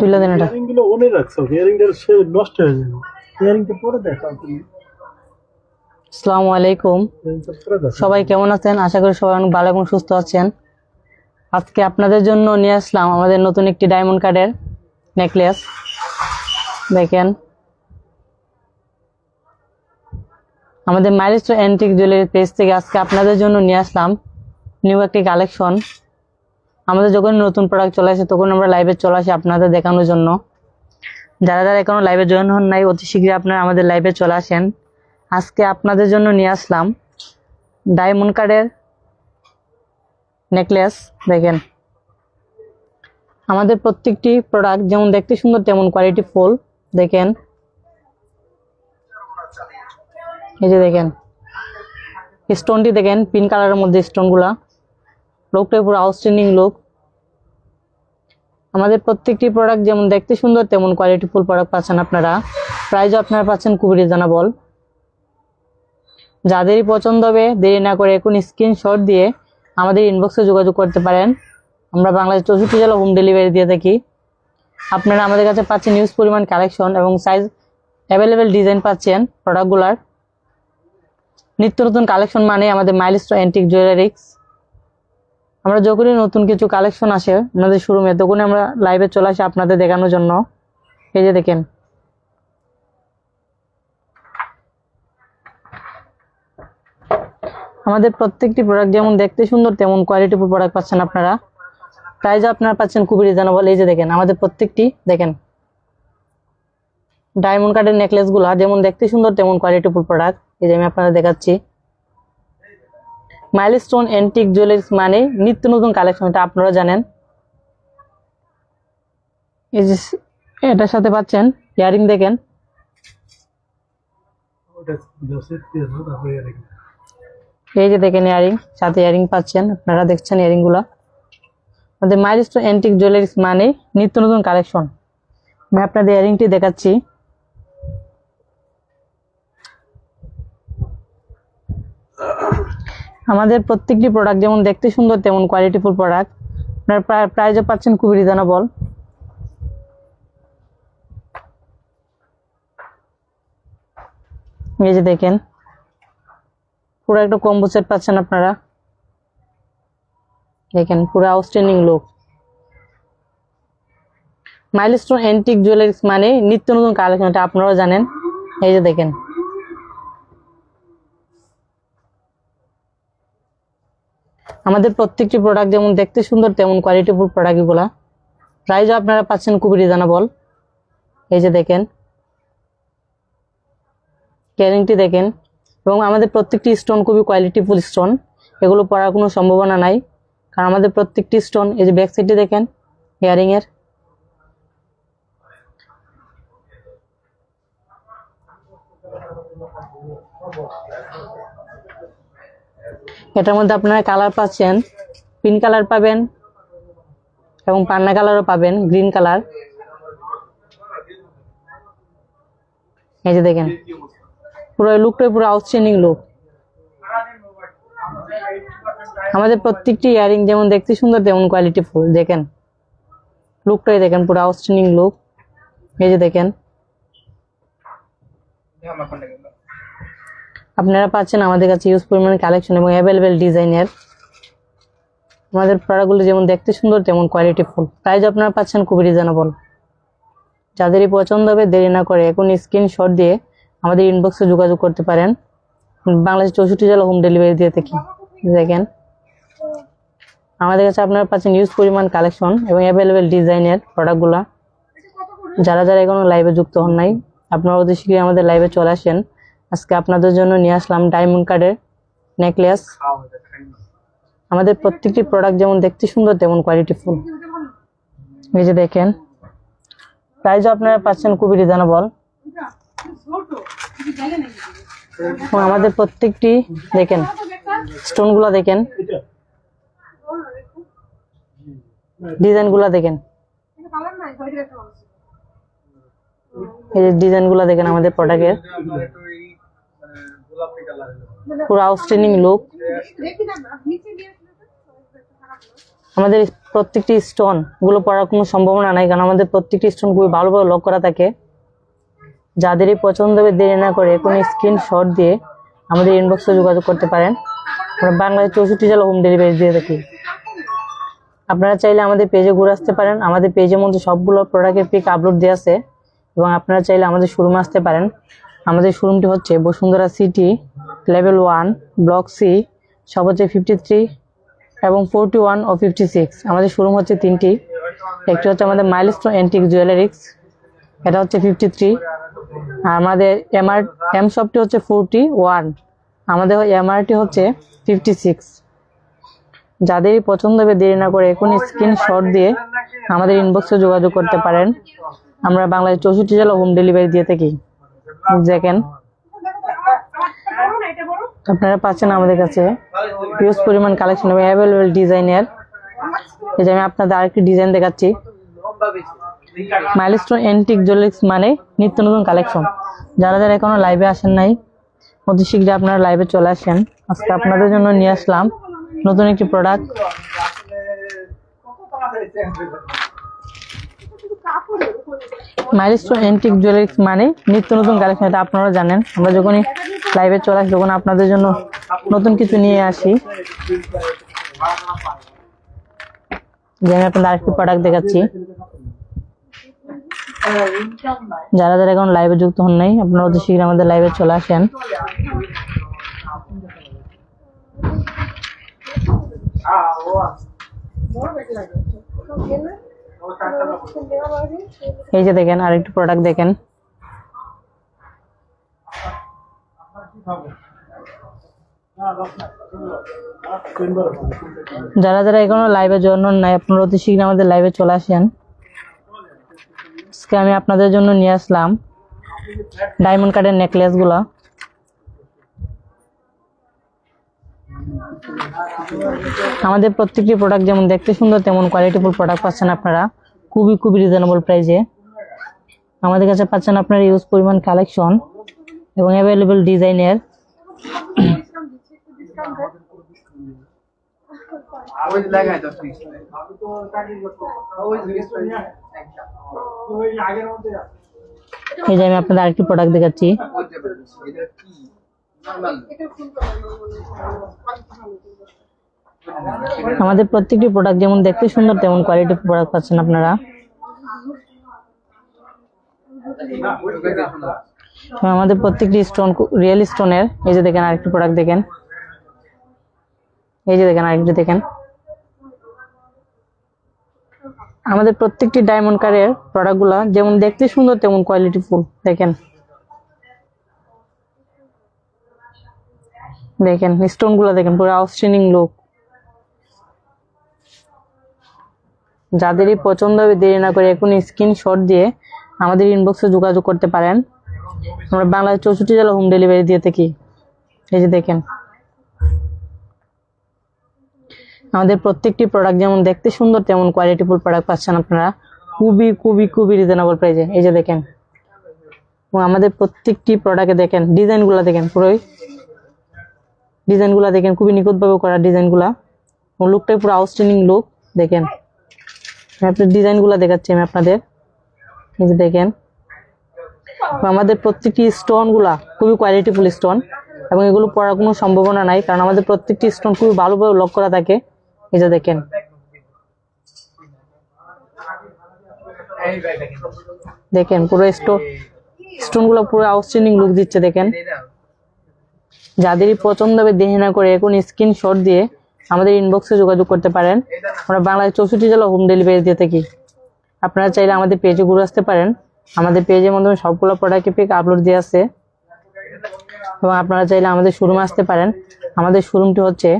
তুলে দেন এটা। ইয়ারিংগুলো ওনে রাখছো ইয়ারিংটা সে নষ্ট হয়ে যাবে। ইয়ারিংটা পরে দেখাও তুমি। আসসালামু আলাইকুম। সবাই কেমন আছেন? আশা করি সবাই অনেক ভালো এবং সুস্থ আছেন। আজকে আপনাদের জন্য নিয়ে আসলাম আমাদের নতুন একটি ডায়মন্ড কার্ডের নেকলেস দেখেন। আমাদের মাইলেজ অ্যান্টিক জুয়েলারি পেজ থেকে আজকে আপনাদের জন্য নিয়ে আসলাম। নিউ একটি কালেকশন আমাদের যখন নতুন প্রোডাক্ট চলে আসে, তখন আমরা লাইভে চলে আসি আপনাদের দেখানোর জন্য। যারা যারা এখনও লাইভে জয়েন হন নাই, অতি শীঘ্রই আপনারা আমাদের লাইভে চলে আসেন। আজকে আপনাদের জন্য নিয়ে আসলাম ডায়মন্ড কার্ডের নেকলেস দেখেন। আমাদের প্রত্যেকটি প্রোডাক্ট যেমন দেখতে সুন্দর, তেমন কোয়ালিটি ফুল দেখেন। এই যে দেখেন স্টোনটি দেখেন পিঙ্ক কালারের মধ্যে স্টোনগুলা লোকটা পুরো আউটস্ট্যান্ডিং লোক। আমাদের প্রত্যেকটি প্রোডাক্ট যেমন দেখতে সুন্দর, তেমন কোয়ালিটি ফুল প্রোডাক্ট পাচ্ছেন আপনারা। প্রাইজও আপনারা পাচ্ছেন খুবই রিজনেবল যাদেরই পছন্দ হবে, দেরি না করে এখন স্ক্রিনশট দিয়ে আমাদের ইনবক্সে যোগাযোগ করতে পারেন। আমরা বাংলাদেশ চৌষট্টি জেলা হোম ডেলিভারি দিয়ে থাকি। আপনারা আমাদের কাছে পাচ্ছেন নিউজ পরিমাণ কালেকশন এবং সাইজ অ্যাভেলেবেল ডিজাইন পাচ্ছেন প্রোডাক্টগুলার নিত্য নতুন কালেকশন মানে আমাদের মাইলস্টো অ্যান্টিক জুয়েলারিক্স আমরা যখনই নতুন কিছু কালেকশন আসে আমাদের শোরুমে তখনই আমরা লাইভে চলে আসি আপনাদের দেখানোর জন্য। এই যে দেখেন। আমাদের প্রত্যেকটি প্রোডাক্ট যেমন দেখতে সুন্দর, তেমন কোয়ালিটিফুল প্রোডাক্ট পাচ্ছেন আপনারা। প্রাইজ আপনারা পাচ্ছেন খুবই রিজনেবল এই যে দেখেন, আমাদের প্রত্যেকটি, দেখেন। ডায়মন্ড কার্ডের নেকলেসগুলো যেমন দেখতে সুন্দর, তেমন কোয়ালিটিফুল প্রোডাক্ট এই যে আমি আপনাদের দেখাচ্ছি। মাইলস্টোন অ্যান্টিক জুয়েলারিস মানে নিত্য নতুন কালেকশন এটা আপনারা জানেন। এই যে এটার সাথে পাচ্ছেন ইয়ারিং দেখেন। এই যে দেখেন ইয়ারিং, সাথে ইয়ারিং পাচ্ছেন, আপনারা দেখছেন ইয়ারিংগুলা আমাদের মাইলস্টোন অ্যান্টিক জুয়েলারিস মানে নিত্য নতুন কালেকশন আমি আপনাদের ইয়ারিংটি দেখাচ্ছি। আমাদের প্রত্যেকটি প্রোডাক্ট যেমন দেখতে সুন্দর, তেমন কোয়ালিটিফুল প্রোডাক্ট আপনার প্রাইজও পাচ্ছেন খুবই রিজনেবল এই যে দেখেন, পুরো একটা কম্বো সেট পাচ্ছেন আপনারা। দেখেন, পুরো outstanding look Milestone Antique Jewellers মানে নিত্য নতুন কালেকশন এটা আপনারাও জানেন। এই যে দেখেন। আমাদের প্রত্যেকটি প্রোডাক্ট যেমন দেখতে সুন্দর, তেমন কোয়ালিটিফুল প্রোডাক্টগুলা প্রাইজও আপনারা পাচ্ছেন খুবই রিজনেবল এই যে দেখেন। ক্যারিংটি দেখেন। এবং আমাদের প্রত্যেকটি স্টোন খুবই কোয়ালিটিফুল স্টোন এগুলো পড়ার কোনো সম্ভাবনা নাই। কারণ আমাদের প্রত্যেকটি স্টোন এই যে ব্যাক সাইডটি দেখেন ইয়ারিংয়ের এটার মধ্যে আপনারা কালার পাচ্ছেন, পিঙ্ক কালার পাবেন এবং পান্না কালারও পাবেন, গ্রিন কালার। এই যে দেখেন, পুরো লুকটাই পুরো আউটস্ট্যান্ডিং লুক আমাদের প্রত্যেকটি ইয়ারিং যেমন দেখতে সুন্দর, তেমন কোয়ালিটি ফুল। দেখেন লুকটাই দেখেন, পুরো আউটস্ট্যান্ডিং লুক এই যে দেখেন। আপনারা পাচ্ছেন আমাদের কাছে ইউজ পরিমাণ কালেকশন এবং অ্যাভেলেবেল ডিজাইনের আমাদের প্রোডাক্টগুলো যেমন দেখতে সুন্দর, তেমন কোয়ালিটি ফুল প্রাইজ আপনারা পাচ্ছেন খুবই রিজনেবল যাদেরই পছন্দ হবে, দেরি না করে এখন স্ক্রিনশট দিয়ে আমাদের ইনবক্সে যোগাযোগ করতে পারেন। বাংলাদেশ চৌষট্টি জেলা হোম ডেলিভারি দিয়ে থাকি। দেখেন। আমাদের কাছে আপনারা পাচ্ছেন ইউজ পরিমাণ কালেকশন এবং অ্যাভেলেবেল ডিজাইনের প্রোডাক্টগুলো যারা যারা এখনও লাইভে যুক্ত হন নাই, আপনারা অতি শীঘ্রই আমাদের লাইভে চলে আসেন। আজকে আপনাদের জন্য নিয়ে আসলাম ডায়মন্ড কার্ডের নেকলেস আমাদের প্রত্যেকটি প্রোডাক্ট যেমন দেখতে সুন্দর, তেমন কোয়ালিটি ফুল এই যে দেখেন প্রাইজও আপনারা পাচ্ছেন খুবই রিজনেবল আমাদের প্রত্যেকটি, দেখেন স্টোনগুলো দেখেন। ডিজাইনগুলো দেখেন। এই যে ডিজাইনগুলো দেখেন আমাদের প্রোডাক্টের পুরো আউটস্ট্যান্ডিং লুক আমাদের প্রত্যেকটি স্টোনগুলো পড়ার কোনো সম্ভাবনা নাই, কারণ আমাদের প্রত্যেকটি স্টোন খুবই ভালোভাবে লক করা থাকে। যাদেরই পছন্দ হবে দেরি না করে কোনো স্ক্রিনশট দিয়ে আমাদের ইনবক্সে যোগাযোগ করতে পারেন। আমরা বাংলাদেশ চৌষট্টি জেলা হোম ডেলিভারি দিয়ে থাকি। আপনারা চাইলে আমাদের পেজে ঘুরে আসতে পারেন। আমাদের পেজের মধ্যে সবগুলো প্রোডাক্টের পিক আপলোড দেওয়া আছে এবং আপনারা চাইলে আমাদের শোরুমে আসতে পারেন। আমাদের শোরুমটি হচ্ছে Bashundhara City level one block C সব হচ্ছে ফিফটি থ্রি এবং ফোরটি ওয়ান ও ফিফটি সিক্স আমাদের শোরুম হচ্ছে তিনটি। একটি হচ্ছে আমাদের মাইলস্টোন অ্যান্টিক জুয়েলারিক্স এটা হচ্ছে ফিফটি থ্রি আর আমাদের এমআর এম শপটি হচ্ছে ফোরটি ওয়ান আমাদের এমআরটি হচ্ছে ফিফটি সিক্স যাদেরই পছন্দ হবে দেরি না করে এখন স্ক্রিনশট দিয়ে আমাদের ইনবক্সে যোগাযোগ করতে পারেন। আমরা বাংলাদেশ চৌষট্টি জেলা হোম ডেলিভারি দিয়ে থাকি। দেখেন আপনারা পাচ্ছেন আমাদের কাছে হিউজ পরিমাণ কালেকশন এবং অ্যাভেলেবেল ডিজাইনের এই যে আমি আপনাদের আরেকটি ডিজাইন দেখাচ্ছি। মাইলস্টোন এন্টিক জুয়েলারিক্স মানে নিত্য নতুন কালেকশন যারা যারা এখনও লাইভে আসেন নাই, অতি শীঘ্রই আপনারা লাইভে চলে আসেন। আজকে আপনাদের জন্য নিয়ে আসলাম নতুন একটি প্রোডাক্ট মাইলস্টোন এন্টিক জুয়েলারিক্স মানে নিত্য নতুন কালেকশন এটা আপনারা জানেন। আমরা যখনই লাইভে চলে আসি, তখন আপনাদের জন্য নতুন কিছু নিয়ে আসি। যে আমি আপনাদের আরেকটি প্রোডাক্ট দেখাচ্ছি। যারা যারা এখন লাইভে যুক্ত হন নাই, আপনারা অতি শীঘ্র আমাদের লাইভে চলে আসেন। এই যে দেখেন, আরেকটি প্রোডাক্ট দেখেন। যারা যারা এখনও লাইভে জন্য নাই, আপনারা অতি শীঘ্র আমাদের লাইভে চলে আসেন। আজকে আমি আপনাদের জন্য নিয়ে আসলাম ডায়মন্ড কার্ডের নেকলেসগুলা। আমাদের প্রত্যেকটি প্রোডাক্ট যেমন দেখতে সুন্দর, তেমন কোয়ালিটিফুল প্রোডাক্ট পাচ্ছেন আপনারা। খুবই খুবই রিজনেবল প্রাইসে আমাদের কাছে পাচ্ছেন আপনার ইউজ পরিমাণ কালেকশন এবং অ্যাভেলেবেল ডিজাইনের এই যে আমি আপনাদের আরেকটি প্রোডাক্ট দেখাচ্ছি এটা কি আমাদের প্রত্যেকটি প্রোডাক্ট যেমন দেখতে সুন্দর, তেমন কোয়ালিটি প্রোডাক্ট পাচ্ছেন আপনারা। আমাদের প্রত্যেকটি স্টোন রিয়েল স্টোনের এই যে দেখেন আরেকটি প্রোডাক্ট দেখেন। এই যে দেখেন আরেকটি দেখেন। আমাদের প্রত্যেকটি ডায়মন্ড কারের প্রোডাক্টগুলো যেমন দেখতে সুন্দর, তেমন কোয়ালিটি ফুল দেখেন। দেখেন স্টোনগুলো দেখেন, পুরো আউটস্ট্যান্ডিং লুক যাদেরই পছন্দ হবে দেরি না করে এখন স্ক্রিনশট দিয়ে আমাদের ইনবক্সে যোগাযোগ করতে পারেন। আমরা বাংলাদেশ চৌষট্টি জেলা হোম ডেলিভারি দিয়ে থাকি। এই যে দেখেন। আমাদের প্রত্যেকটি প্রোডাক্ট যেমন দেখতে সুন্দর তেমন কোয়ালিটিফুল প্রোডাক্ট পাচ্ছেন আপনারা। খুবই খুবই খুবই রিজনেবল প্রাইজে এই যে দেখেন। এবং আমাদের প্রত্যেকটি প্রোডাক্টে দেখেন ডিজাইনগুলো দেখেন পুরোই। ডিজাইনগুলো দেখেন খুবই নিখুঁতভাবে করা ডিজাইনগুলা লুকটাই পুরো আউটস্ট্যান্ডিং লুক দেখেন। আপনার ডিজাইনগুলো দেখাচ্ছি আমি আপনাদের। এই যে দেখেন। আমাদের প্রত্যেকটি স্টোনগুলা খুবই কোয়ালিটিফুল স্টোন এবং এগুলো পড়ার কোনো সম্ভাবনা নাই, কারণ আমাদের প্রত্যেকটি স্টোন খুবই ভালোভাবে লক করা থাকে। এই যে দেখেন। দেখেন, পুরো স্টোন স্টোনগুলো পুরো আউটস্ট্যান্ডিং লুক দিচ্ছে, দেখেন। যাদেরই পছন্দ হবে দেরি না করে, এখন স্ক্রিনশট দিয়ে আমাদের ইনবক্সে যোগাযোগ করতে পারেন। আমরা বাংলাদেশ চৌষট্টি জেলা হোম ডেলিভারি দিয়ে থাকি। আপনারা চাইলে আমাদের পেজে ঘুরে আসতে পারেন। আমাদের পেজের মাধ্যমে সবগুলো প্রোডাক্টের পিক আপলোড দিয়ে আছে। এবং আপনারা চাইলে আমাদের শোরুমে আসতে পারেন। আমাদের শোরুমটি হচ্ছে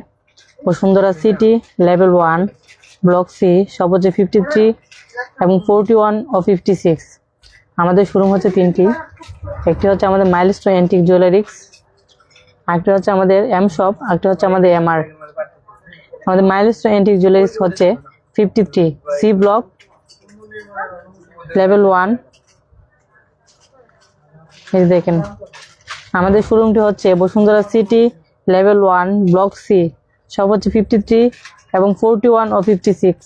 Bashundhara City level one block C সব হচ্ছে ফিফটি থ্রি এবং ফোরটি ওয়ান ও ফিফটি সিক্স আমাদের শোরুম হচ্ছে তিনটি। একটি হচ্ছে আমাদের মাইলস্টোন অ্যান্টিক জুয়েলারিক্স আরেকটি হচ্ছে আমাদের এম শপ আরেকটা হচ্ছে আমাদের এমআর আমাদের মাইলস্টোন অ্যান্টিক জুয়েলারিস হচ্ছে fifty three C block level one এই দেখেন, আমাদের শোরুমটি হচ্ছে Bashundhara City level one block C সব হচ্ছে ফিফটি থ্রি এবং ফোরটি ওয়ান ও ফিফটি সিক্স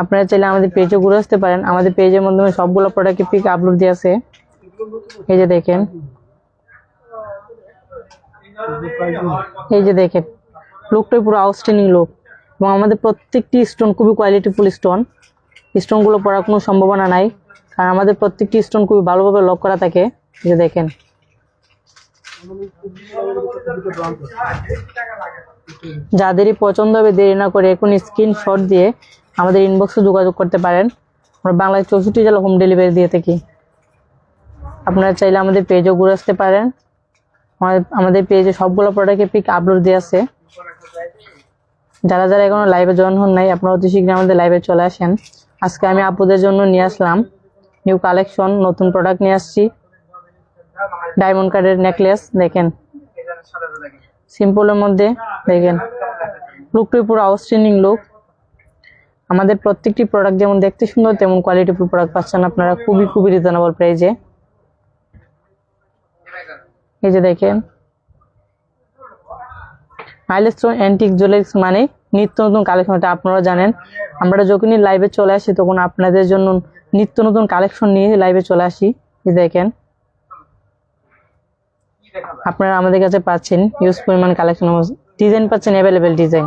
আপনারা চাইলে আমাদের পেজে ঘুরে আসতে পারেন। আমাদের পেজের মাধ্যমে সবগুলো প্রোডাক্টের পিক আপলোড দিয়ে আছে। এই যে দেখেন। এই যে দেখেন লুকটাই পুরো আউটস্ট্যান্ডিং লুক এবং আমাদের প্রত্যেকটি স্টোন খুবই কোয়ালিটিফুল স্টোন স্টোনগুলো পড়ার কোনো সম্ভাবনা নাই। কারণ আমাদের প্রত্যেকটি স্টোন খুবই ভালোভাবে লক করা থাকে। যে দেখেন। যাদেরই পছন্দ হবে দেরি না করে এখন স্ক্রিনশট দিয়ে আমাদের ইনবক্সে যোগাযোগ করতে পারেন। আমরা বাংলায় চৌষট্টি জেলা হোম ডেলিভারি দিয়ে থাকি। আপনারা চাইলে আমাদের পেজও ঘুরে আসতে পারেন। আমাদের- পেজে সবগুলো প্রোডাক্টের পিক আপলোড দিয়ে আছে। যারা যারা এখনও লাইভে জয়েন হন নাই, আপনারা অতি শীঘ্রই আমাদের লাইভে চলে আসেন। আজকে আমি আপুদের জন্য নিয়ে আসলাম নিউ কালেকশন নতুন প্রোডাক্ট নিয়ে আসছি। ডায়মন্ড কার্ডের নেকলেস দেখেন। সিম্পলের মধ্যে, দেখেন। লুকটাই পুরো আউটস্ট্যান্ডিং লুক আমাদের প্রত্যেকটি প্রোডাক্ট যেমন দেখতে সুন্দর, তেমন কোয়ালিটিফুল প্রোডাক্ট পাচ্ছেন আপনারা। খুবই খুবই রিজনেবল প্রাইজে এই যে দেখেন মাইলস্টোন অ্যান্টিক জুয়েলারিস মানে নিত্য নতুন কালেকশন এটা আপনারা জানেন। আমরা যখনই লাইভে চলে আসি, তখন আপনাদের জন্য নিত্য নতুন কালেকশন নিয়ে লাইভে চলে আসি। দেখেন। আপনারা আমাদের কাছে পাচ্ছেন ইউজ পরিমাণ কালেকশন ডিজাইন পাচ্ছেন অ্যাভেলেবেল ডিজাইন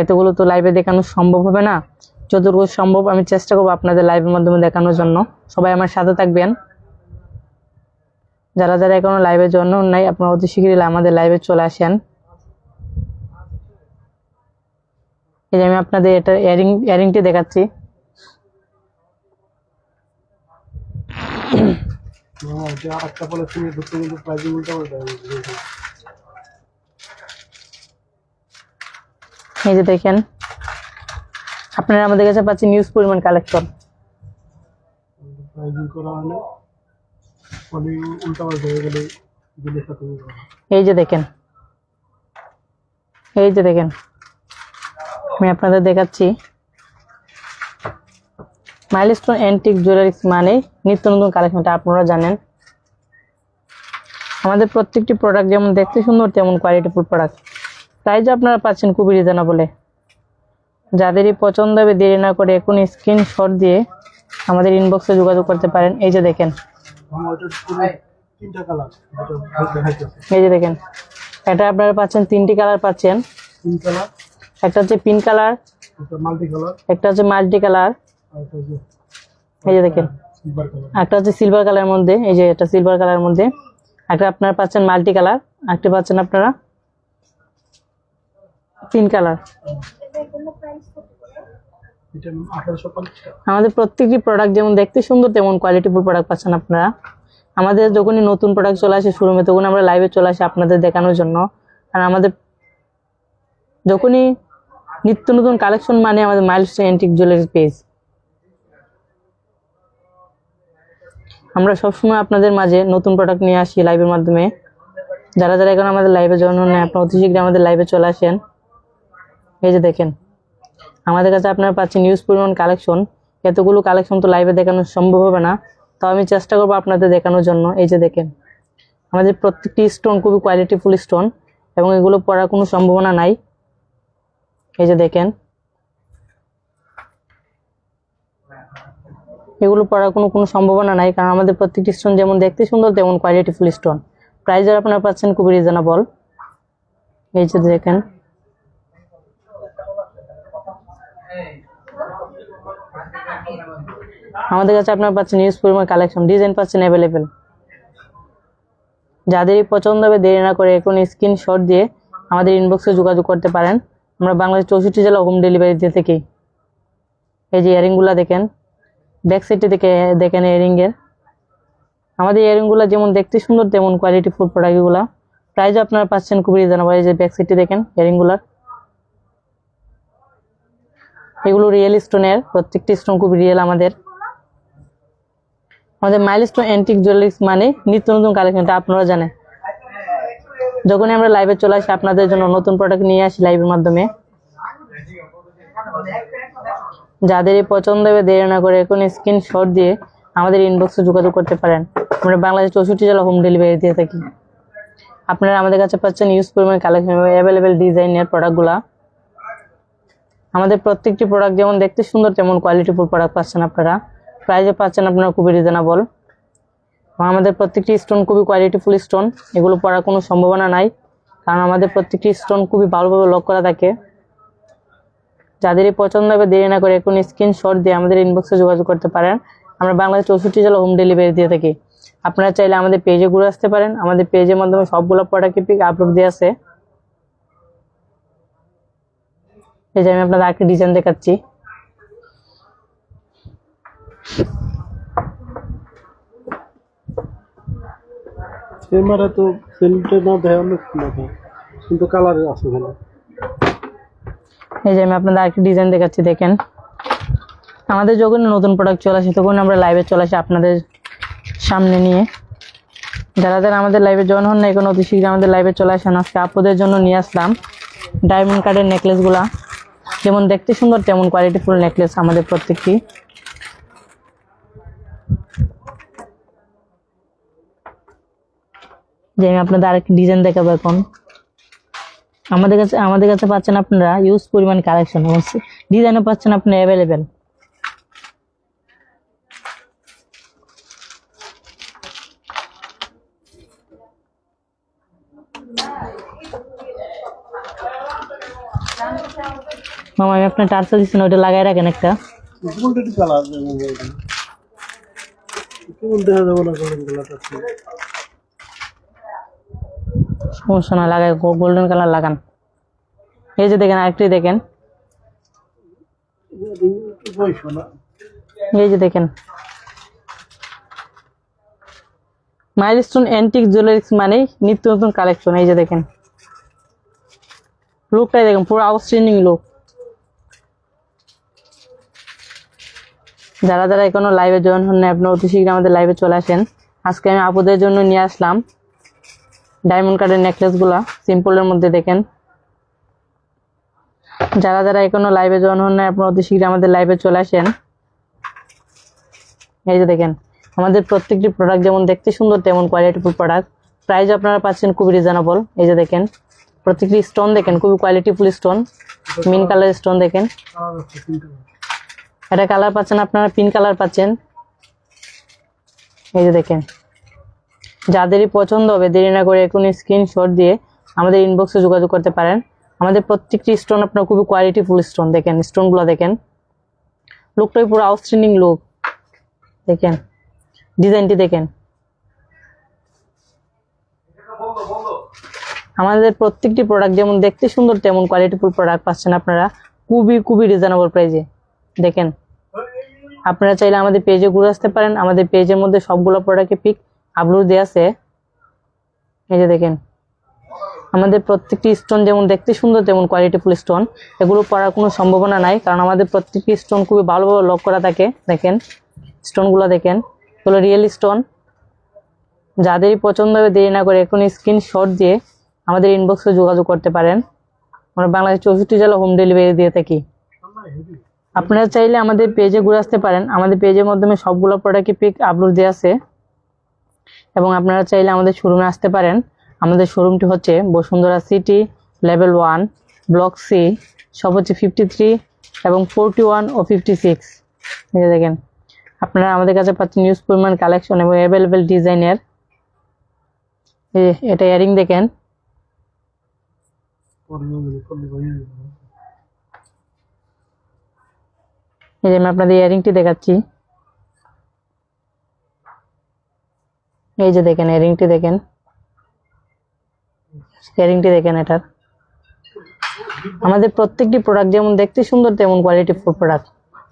এতগুলো তো লাইভে দেখানো সম্ভব হবে না। যতটুকু সম্ভব আমি চেষ্টা করব আপনাদের লাইভের মাধ্যমে দেখানোর জন্য। সবাই আমার সাথে থাকবেন। যারা যারা এখনও লাইভের জন্য নাই, আপনারা অতি শীঘ্রই আমাদের লাইভে চলে আসেন। এই যে আমি আপনাদের এটা ইয়ারিং, ইয়ারিংটি দেখাচ্ছি। এই যে দেখেন, আপনারা আমাদের কাছে পাচ্ছেন নিউজ পরিমাণ কালেকশন এই যে দেখেন, এই যে দেখেন আমি আপনাদের দেখাচ্ছি। মাইলস্টোন অ্যান্টিক জুয়েলারিস মানে নিত্য নতুন কালেকশনটা আপনারা জানেন। আমাদের প্রত্যেকটি প্রোডাক্ট যেমন দেখতে সুন্দর, তেমন কোয়ালিটিফুল প্রোডাক্ট প্রাইজ আপনারা পাচ্ছেন খুবই রিজনেবলে যাদেরই পছন্দ হবে, দেরি না করে এখন স্ক্রিনশট দিয়ে আমাদের ইনবক্সে যোগাযোগ করতে পারেন। এই যে দেখেন। এই যে দেখেন। এটা আপনারা পাচ্ছেন, তিনটি কালার পাচ্ছেন। একটা হচ্ছে পিঙ্ক কালার একটা কালার হচ্ছে মাল্টি কালার একটা এই যে দেখেন। একটা হচ্ছে সিলভার কালারের মধ্যে এই যে এটা সিলভার কালারের মধ্যে। একটা আপনারা পাচ্ছেন মাল্টি কালার একটা পাচ্ছেন আপনারা পিঙ্ক কালার আমাদের প্রত্যেকটি প্রোডাক্ট যেমন দেখতে সুন্দর তেমন কোয়ালিটিফুল প্রোডাক্ট পাচ্ছেন আপনারা। আমাদের যখনই নতুন প্রোডাক্ট চলে আসে শোরুমে তখন আমরা লাইভে চলে আসি আপনাদের দেখানোর জন্য। আর আমাদের যখনই নিত্য নতুন কালেকশন মানে আমাদের মাইলস্টোন অ্যান্টিক জুয়েলারি পেজ আমরা সবসময় আপনাদের মাঝে নতুন প্রোডাক্ট নিয়ে আসি লাইভের মাধ্যমে। যারা যারা এখন আমাদের লাইভে জয়েন হন আপনারা অতি শীঘ্রই আমাদের লাইভে চলে আসেন। এই যে দেখেন, আমাদের কাছে আপনারা পাচ্ছেন নিউজ পরিমাণ কালেকশন এতগুলো কালেকশন তো লাইভে দেখানো সম্ভব হবে না। তো আমি চেষ্টা করব আপনাদের দেখানোর জন্য। এই যে দেখেন, আমাদের প্রত্যেকটি স্টোন খুবই কোয়ালিটিফুল স্টোন এবং এগুলো পড়ার কোনো সম্ভাবনা নাই। এই যে দেখেন। এগুলো পড়ার কোনো কোনো সম্ভাবনা নাই, কারণ আমাদের প্রত্যেকটি স্টোন যেমন দেখতে সুন্দর, তেমন কোয়ালিটিফুল স্টোন প্রাইজের আপনারা পাচ্ছেন খুবই রিজনেবল এই যে দেখেন। আমাদের কাছে আপনারা পাচ্ছেন নিউজ পরিমাণ কালেকশন ডিজাইন পাচ্ছেন অ্যাভেলেবেল যাদেরই পছন্দ হবে দেরি না করে এখন স্ক্রিনশট দিয়ে আমাদের ইনবক্সে যোগাযোগ করতে পারেন। আমরা বাংলাদেশ চৌষট্টি জেলা হোম ডেলিভারি দিয়ে থাকি এই যে ইয়ারিংগুলো দেখেন ব্যাক সাইডে দেখে, দেখেন ইয়ারিংয়ের আমাদের ইয়ারিংগুলো যেমন দেখতে সুন্দর, তেমন কোয়ালিটি ফুল প্রোডাক্টগুলো প্রাইজও আপনারা পাচ্ছেন খুবই রিজনেবল এই যে ব্যাক সাইডে দেখেন ইয়ারিংগুলার এগুলো রিয়েল স্টোনের প্রত্যেকটি স্টোন খুবই রিয়েল আমাদের। আমাদের মাইলস্টোন অ্যান্টিক জুয়েলারিস মানে নিত্য নতুন কালেকশনটা আপনারা জানেন। যখনই আমরা লাইভে চলে আসি, আপনাদের জন্য নতুন প্রোডাক্ট নিয়ে আসি লাইভের মাধ্যমে। যাদেরই পছন্দ হবে, দেরি না করে এখন স্ক্রিনশট দিয়ে আমাদের ইনবক্সে যোগাযোগ করতে পারেন। আমরা বাংলাদেশ চৌষট্টি জেলা হোম ডেলিভারি দিয়ে থাকি। আপনারা আমাদের কাছে পাচ্ছেন ইউজ পরিমাণ কালেকশন অ্যাভেলেবেল ডিজাইনের প্রোডাক্টগুলা আমাদের প্রত্যেকটি প্রোডাক্ট যেমন দেখতে সুন্দর, তেমন কোয়ালিটিফুল প্রোডাক্ট পাচ্ছেন আপনারা। প্রাইজে পাচ্ছেন আপনারা খুবই রিজনেবল আমাদের প্রত্যেকটি স্টোন খুবই কোয়ালিটিফুল স্টোন এগুলো পড়ার কোনো সম্ভাবনা নাই, কারণ আমাদের প্রত্যেকটি স্টোন খুবই ভালোভাবে লক করা থাকে। যাদেরই পছন্দ হবে দেরি না করে এখন স্ক্রিনশট দিয়ে আমাদের ইনবক্সে যোগাযোগ করতে পারেন। আমরা বাংলাদেশ চৌষট্টি জেলা হোম ডেলিভারি দিয়ে থাকি। আপনারা চাইলে আমাদের পেজে ঘুরে আসতে পারেন। আমাদের পেজের মাধ্যমে সবগুলো প্রোডাক্ট পিক আপলোড দিয়ে আছে। এই যে আমি আপনাদের আরেকটি ডিজাইন দেখাচ্ছি। ক্যামেরা তো সেলটা না দেয় অনেক দেখায় কিন্তু কালার আছে ভালো। এই যে আমি আপনাদের আরেকটি ডিজাইন দেখাচ্ছি, দেখেন। আমাদের যখন নতুন প্রোডাক্ট চলে আসে, তখন আমরা লাইভে চলে আসি আপনাদের সামনে নিয়ে। যারা যারা আমাদের লাইভে জয়েন হন না এখন অতি শীঘ্রই আমাদের লাইভে চলে আসেন। আজকে আপুদের জন্য নিয়ে আসলাম ডায়মন্ড কার্ডের নেকলেসগুলা যেমন দেখতে সুন্দর, তেমন কোয়ালিটিফুল নেকলেস আমাদের প্রত্যেকটি। যে আমি আপনাদের আরেকটি ডিজাইন দেখাবো এখন। আমাদের কাছে আমাদের কাছে পাচ্ছেন আপনারা ইউজ পরিমাণ কালেকশন এবং ডিজাইনও পাচ্ছেন আপনি অ্যাভেলেবেল মামা আমি আপনার টার্সেল দিচ্ছেন ওইটা লাগাই রাখেন একটা। গোল্ডেন কালার দেখা যাবে না সমস্যা না লাগাই গোল্ডেন কালার লাগান। এই যে দেখেন, আরেকটি দেখেন। এই যে দেখেন। মাইলস্টোন অ্যান্টিক জুয়েলারিস মানে নিত্য নতুন কালেকশন এই যে দেখেন। লুকটাই দেখেন, পুরো আউটস্ট্যান্ডিং লুক যারা যারা এখনও লাইভে জয়েন হন না আপনি অতি শীঘ্র আমাদের লাইভে চলে আসেন। আজকে আমি আপুদের জন্য নিয়ে আসলাম ডায়মন্ড কার্ডের নেকলেসগুলা সিম্পলের মধ্যে দেখেন। যারা যারা এখনও লাইভে জয়েন হন না আপনি অতি শীঘ্রই আমাদের লাইভে চলে আসেন। এই যে দেখেন, আমাদের প্রত্যেকটি প্রোডাক্ট যেমন দেখতে সুন্দর, তেমন কোয়ালিটিফুল প্রোডাক্ট প্রাইস আপনারা পাচ্ছেন খুবই রিজনেবল এই যে দেখেন, প্রত্যেকটি স্টোন দেখেন, খুবই qualityful stone mean colour stone দেখেন। এটা কালার পাচ্ছেন আপনারা পিঙ্ক কালার পাচ্ছেন। এই যে দেখেন যাদেরই পছন্দ হবে, দেরি না করে এখন স্ক্রিনশট দিয়ে আমাদের ইনবক্সে যোগাযোগ করতে পারেন। আমাদের প্রত্যেকটি স্টোন আপনার খুবই কোয়ালিটিফুল স্টোন দেখেন স্টোনগুলো দেখেন। লুকটাই পুরো আউটস্ট্যান্ডিং লুক দেখেন ডিজাইনটি দেখেন। আমাদের প্রত্যেকটি প্রোডাক্ট যেমন দেখতে সুন্দর, তেমন কোয়ালিটিফুল প্রোডাক্ট পাচ্ছেন আপনারা। খুবই খুবই রিজনেবল প্রাইসে দেখেন, আপনারা চাইলে আমাদের পেজে ঘুরে আসতে পারেন। আমাদের পেজের মধ্যে সবগুলো প্রোডাক্টের পিক আপলোড দেওয়া আছে। এই যে দেখেন, আমাদের প্রত্যেকটি স্টোন যেমন দেখতে সুন্দর, তেমন কোয়ালিটিফুল স্টোন এগুলো পড়ার কোনো সম্ভাবনা নাই, কারণ আমাদের প্রত্যেকটি স্টোন খুবই ভালোভাবে লক করা থাকে। দেখেন স্টোনগুলো দেখেন, এগুলো রিয়েল স্টোন যাদেরই পছন্দ হবে দেরি না করে এখন স্ক্রিনশট দিয়ে আমাদের ইনবক্সে যোগাযোগ করতে পারেন। আমরা বাংলাদেশ চৌষট্টি জেলা হোম ডেলিভারি দিয়ে থাকি। আপনারা চাইলে আমাদের পেজে ঘুরে আসতে পারেন। আমাদের পেজের মাধ্যমে সবগুলো প্রোডাক্টই পিক আপলোড দেওয়া আছে। এবং আপনারা চাইলে আমাদের শোরুমে আসতে পারেন। আমাদের শোরুমটি হচ্ছে Bashundhara City level one block C সব হচ্ছে ফিফটি থ্রি এবং ফোরটি ওয়ান ও ফিফটি সিক্স দেখেন, আপনারা আমাদের কাছে পাচ্ছেন নিউজ পরিমাণ কালেকশন এবং অ্যাভেলেবেল ডিজাইনের এটা ইয়ারিং দেখেন। এই যে আমি আপনাদের ইয়ারিংটি দেখাচ্ছি। এই যে দেখেন ইয়ারিংটি দেখেন। ইয়ারিংটি দেখেন এটার। আমাদের প্রত্যেকটি প্রোডাক্ট যেমন দেখতে সুন্দর, তেমন কোয়ালিটি প্রোডাক্ট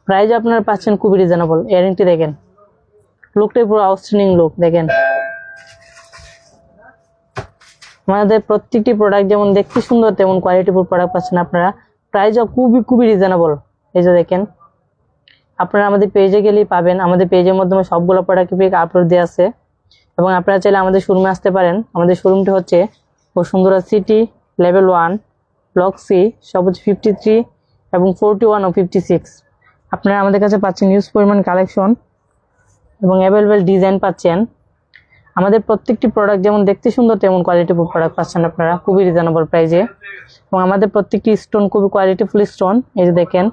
প্রাইস আপনারা পাচ্ছেন খুবই রিজনেবল ইয়ারিংটি দেখেন। লুকটাই পুরো আউটস্ট্যান্ডিং লুক দেখেন। আমাদের প্রত্যেকটি প্রোডাক্ট যেমন দেখতে সুন্দর, তেমন কোয়ালিটিফুল প্রোডাক্ট পাচ্ছেন আপনারা। প্রাইসও খুবই খুবই রিজনেবল এই যে দেখেন। আপনারা আমাদের পেজে গেলেই পাবেন। আমাদের পেজের মাধ্যমে সবগুলো প্রোডাক্ট আপলোড দেওয়া আছে। এবং আপনারা চাইলে আমাদের শোরুমে আসতে পারেন। আমাদের শোরুমটি হচ্ছে Bashundhara City level one block C সব হচ্ছে ফিফটি থ্রি এবং ফোরটি ওয়ান ও ফিফটি সিক্স আপনারা আমাদের কাছে পাচ্ছেন নিউজ পরিমাণ কালেকশন এবং অ্যাভেলেবেল ডিজাইন পাচ্ছেন। আমাদের প্রত্যেকটি প্রোডাক্ট যেমন দেখতে সুন্দর, তেমন কোয়ালিটিফুল প্রোডাক্ট পাচ্ছেন আপনারা। খুবই রিজনেবল প্রাইসে এবং আমাদের প্রত্যেকটি স্টোন খুবই কোয়ালিটিফুল স্টোন এই যে দেখেন।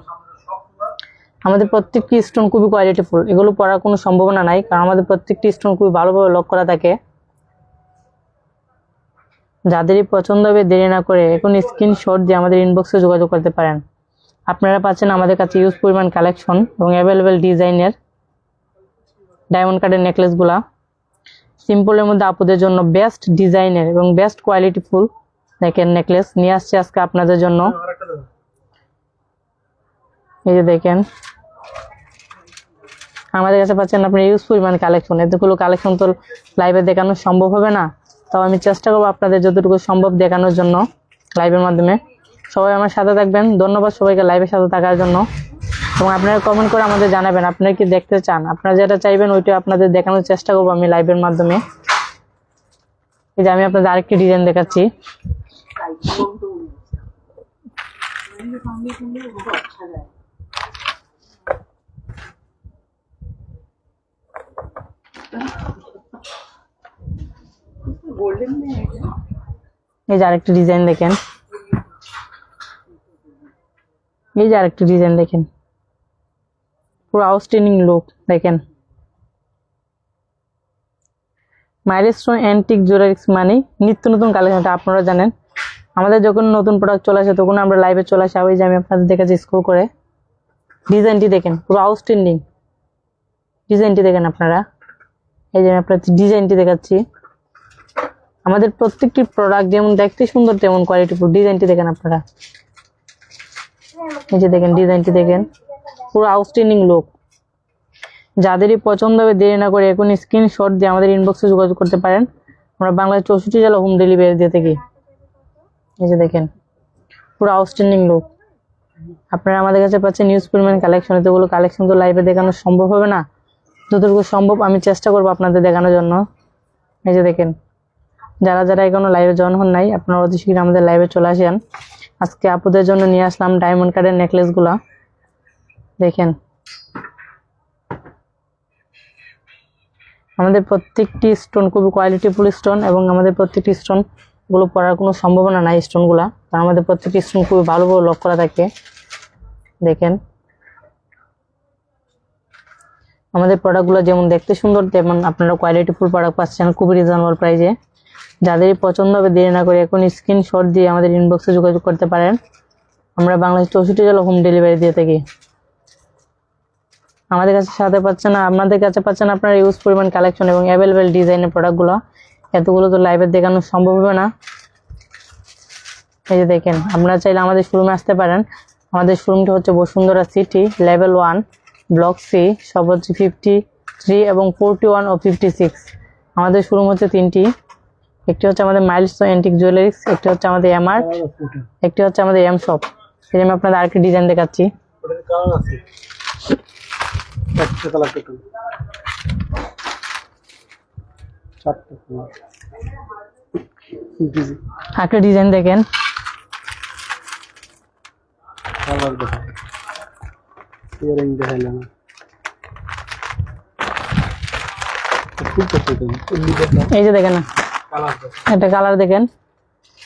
আমাদের প্রত্যেকটি স্টোন খুবই কোয়ালিটিফুল এগুলো পড়ার কোনো সম্ভাবনা নাই, কারণ আমাদের প্রত্যেকটি স্টোন খুবই ভালোভাবে লক করা থাকে। যাদেরই পছন্দ হবে দেরি না করে এখন স্ক্রিনশট দিয়ে আমাদের ইনবক্সে যোগাযোগ করতে পারেন। আপনারা পাচ্ছেন আমাদের কাছে ইউজ পরিমাণ কালেকশন এবং অ্যাভেলেবেল ডিজাইনের ডায়মন্ড কার্ডের নেকলেসগুলা সিম্পলের মধ্যে আপুদের জন্য বেস্ট ডিজাইনের এবং বেস্ট কোয়ালিটি ফুল দেখেন নেকলেস নিয়ে আসছে আজকে আপনাদের জন্য। এই যে দেখেন। আমাদের কাছে পাচ্ছেন আপনি ইউজ পরিমাণ কালেকশন এতগুলো কালেকশন তো লাইভে দেখানো সম্ভব হবে না। তাও আমি চেষ্টা করব আপনাদের যতটুকু সম্ভব দেখানোর জন্য লাইভের মাধ্যমে। সবাই আমার সাথে থাকবেন। ধন্যবাদ সবাইকে লাইভের সাথে থাকার জন্য। এবং আপনারা কমেন্ট করে আমাদের জানাবেন, আপনারা কি দেখতে চান? আপনারা যেটা চাইবেন, ওইটা আপনাদের দেখানোর চেষ্টা করব আমি লাইভের মাধ্যমে। এই যে আমি আপনাদের আরেকটি ডিজাইন দেখাচ্ছি। এই যে আরেকটি ডিজাইন দেখেন। এই যে আরেকটি ডিজাইন দেখেন। পুরো আউটস্ট্যান্ডিং লুক দেখেন। মাইলস্টোন অ্যান্টিক জুয়েলারিক্স মানে নিত্য নতুন কালেকশনটা আপনারা জানেন। আমাদের যখন নতুন প্রোডাক্ট চলে আসে, তখন আমরা লাইভে চলে আসি। ওই যে আমি আপনাদের দেখেছি স্ক্রল করে। ডিজাইনটি দেখেন, পুরো আউটস্ট্যান্ডিং ডিজাইনটি দেখেন আপনারা। এই যে আমি আপনাদের ডিজাইনটি দেখাচ্ছি। আমাদের প্রত্যেকটি প্রোডাক্ট যেমন দেখতে সুন্দর, তেমন কোয়ালিটিফুল ডিজাইনটি দেখেন আপনারা। এই যে দেখেন ডিজাইনটি দেখেন। পুরো আউটস্ট্যান্ডিং লুক যাদেরই পছন্দ হবে দেরি না করে এখন স্ক্রিনশট দিয়ে আমাদের ইনবক্সে যোগাযোগ করতে পারেন। আমরা বাংলাদেশ চৌষট্টি জেলা হোম ডেলিভারি দিয়ে থাকি। এই যে দেখেন, পুরো আউটস্ট্যান্ডিং লুক আপনারা আমাদের কাছে পাচ্ছেন নিউজ পরিমাণ কালেকশন এতগুলো কালেকশন তো লাইভে দেখানো সম্ভব হবে না। যতটুকু সম্ভব আমি চেষ্টা করব আপনাদের দেখানোর জন্য। এই যে দেখেন, যারা যারা এখনও লাইভে জয়েন হন নাই, আপনারা অতি শীঘ্র আমাদের লাইভে চলে আসেন। আজকে আপুদের জন্য নিয়ে আসলাম ডায়মন্ড কার্ডের নেকলেসগুলা দেখেন, আমাদের প্রত্যেকটি স্টোন খুবই কোয়ালিটিফুল স্টোন এবং আমাদের প্রত্যেকটি স্টোনগুলো পড়ার কোনো সম্ভাবনা নাই স্টোনগুলা কারণ আমাদের প্রত্যেকটি স্টোন খুবই ভালোভাবে লক করা থাকে। দেখেন আমাদের প্রোডাক্টগুলো যেমন দেখতে সুন্দর, তেমন আপনারা কোয়ালিটিফুল প্রোডাক্ট পাচ্ছেন খুবই রিজনেবল প্রাইসে যাদেরই পছন্দ হবে দেরি না করে এখন স্ক্রিনশট দিয়ে আমাদের ইনবক্সে যোগাযোগ করতে পারেন। আমরা বাংলাদেশ চৌষট্টি জেলা হোম ডেলিভারি দিয়ে থাকি। আমাদের কাছে সাথে পাচ্ছেন, আপনাদের কাছে পাচ্ছেন আপনার ইউজ পরিমাণ কালেকশন এবং অ্যাভেলেবেল ডিজাইনের প্রোডাক্টগুলো এতগুলো তো লাইভে দেখানো সম্ভব হবে না। এই যে দেখেন, আপনারা চাইলে আমাদের শোরুমে আসতে পারেন। আমাদের শোরুমটি হচ্ছে Bashundhara City level one block C সব হচ্ছে ফিফটি থ্রি এবং ফোরটি ওয়ান ও ফিফটি সিক্স আমাদের শোরুম হচ্ছে তিনটি। একটি হচ্ছে আমাদের মাইলস অ্যান্টিক জুয়েলারিক্স একটি হচ্ছে আমাদের এমআর একটি হচ্ছে আমাদের এম শপ এই আমি আপনাদের আরেকটি ডিজাইন দেখাচ্ছি। ওটার ডিজাইন আছে ইয়ারিং খুব পছন্দ এই যে দেখেন না। একটা কালার দেখেন।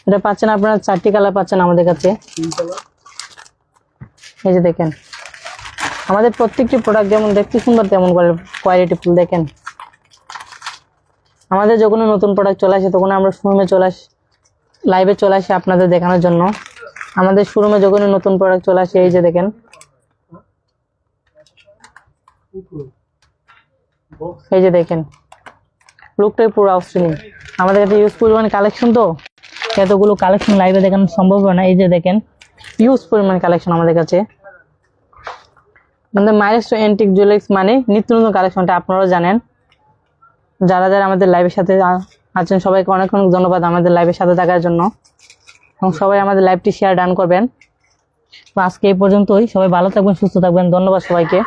এটা পাচ্ছেন আপনারা চারটি কালার পাচ্ছেন আমাদের কাছে। এই যে দেখেন। আমাদের প্রত্যেকটি প্রোডাক্ট যেমন দেখতে সুন্দর তেমন কোয়ালিটি ফুল দেখেন। আমাদের যখন নতুন প্রোডাক্ট চলে আসে তখন আমরা শোরুমে চলে আসি লাইভে চলে আসি আপনাদের দেখানোর জন্য। আমাদের শোরুমে যখন নতুন প্রোডাক্ট চলে আসে এই যে দেখেন। এই যে দেখেন লুকটাই পুরো আউটস্ট্যান্ডিং আমাদের কাছে ইউজ পরিমাণ কালেকশন তো, এতগুলো কালেকশন লাইভে দেখানো সম্ভব না। এই যে দেখেন ইউজ পরিমাণ কালেকশন আমাদের কাছে। আমাদের মাইলস্টো এন্টিক জুয়েলারিক্স মানে নিত্য নতুন কালেকশনটা আপনারাও জানেন। যারা যারা আমাদের লাইভের সাথে আছেন, সবাইকে অনেক অনেক ধন্যবাদ আমাদের লাইভের সাথে থাকার জন্য। এবং সবাই আমাদের লাইভটি শেয়ার ডান করবেন। আজকে এই পর্যন্তই। সবাই ভালো থাকবেন, সুস্থ থাকবেন। ধন্যবাদ সবাইকে।